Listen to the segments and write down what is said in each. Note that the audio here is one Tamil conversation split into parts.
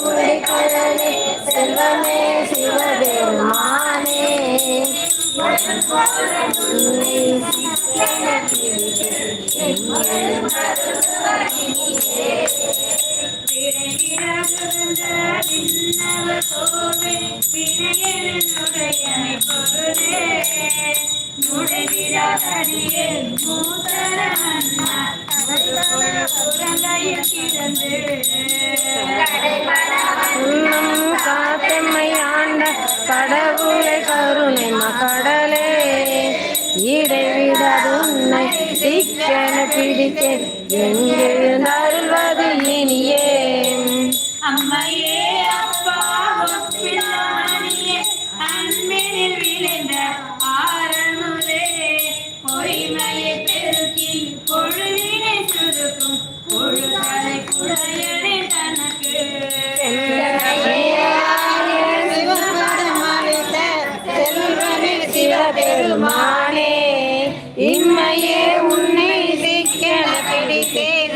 உடைக்கடலே செல்வமே சிவபெருமானே. உள்ளம் காத்தம்மை ஆண்ட கடவுளை கருணை மகடலே. இடைவிடாது உன்னை சிக்கன பிடித்தேன். எங்கிருந்து அருள்வது இனியே அம்மையே பெருமானே இம்மையே உன்னை சிக்கன பிடித்தேன்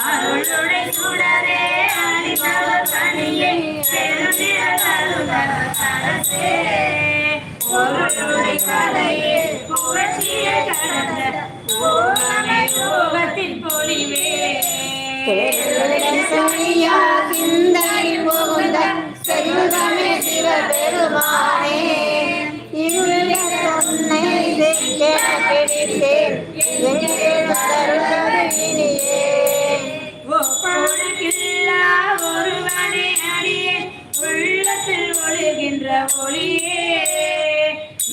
அருளுடை சுடரே கனியே பொருளுடை கலையே கடந்த பொழிவே உன்னை சிக்கன பிடித்தேன். ஒருவனை அடியே. உள்ளத்தில் ஒழுகின்ற ஒளியே.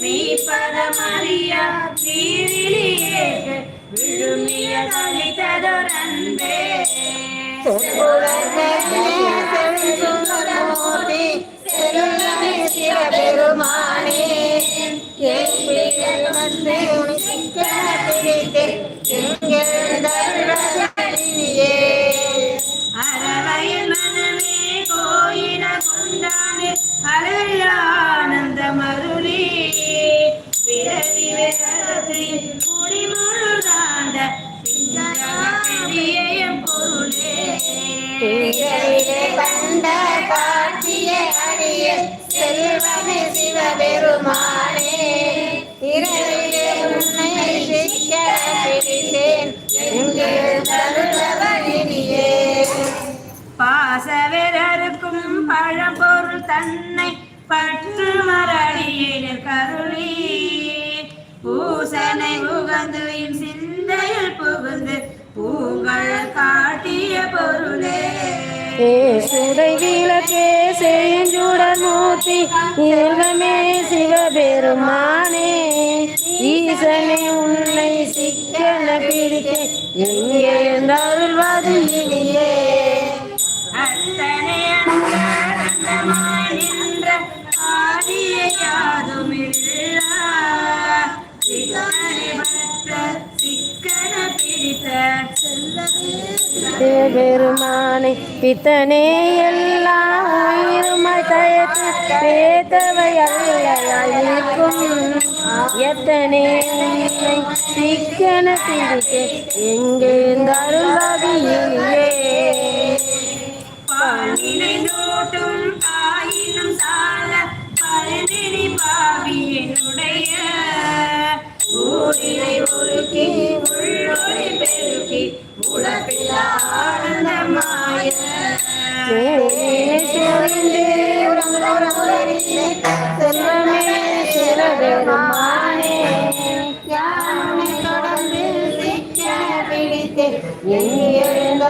மெய்ப்பதமறியா தீரிலியே விழுமிய தளித்ததொரு சிவபெருமானே கேள்விகள் வந்து உன்னை சிக்கன சிவபெருமானே இரவிலே உன்னை சிக்கன பிடித்தேன். எங்கிருந்து அருள்வது இனியே. பழம்பொருள் தன்னை பற்று மரடியில் கருளி. பூசனை உகந்து என் சிந்தையில் புகுந்து பூங்கள் காட்டிய பொருளே. சுடை விளக்கே காப்பி மூர்த்தி சிவபெருமானே ஈசனே உன்னை சிக்கன பிடிக்க எங்கே அருள்வது இனியே? அத்தனை அந்தமாய் நின்ற ஆதிய யாதுமில்லா சிக்கன பிடித்த பெருமானை பித்தனே எல்லாம் பேத்தவை அல்லையாயிருக்கும் எத்தனை சிக்கன பிடிக்க எங்கே அருள்வது இனியே பாலினை நோட்டும் தாயினும் சால பழந்தினி பாவியனுடைய ஊரினை ஒருக்கி உள்ளொளி பெருக்கி உலகில் ஆனந்தமாய. செல்வமே சிவபெருமானே. யானை தொடர்ந்து சிக்கன பிடித்து எங்கிருந்தே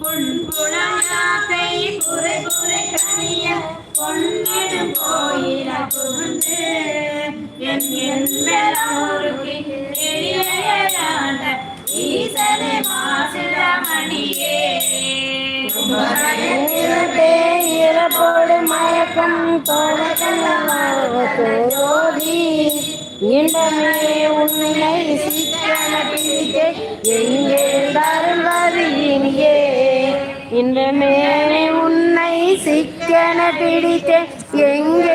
புன்புலமாத்தை புரை புரை கனிய பொன்னிடும் கோயில புகுந்து என் என்பூருக்கு இறப்போடு மயக்கம் தோழி இண்டமே உன்னை சிக்கன பிடித்தே எங்கே தருவது இனியே இன்றமே உன்னை சிக்கன எங்கே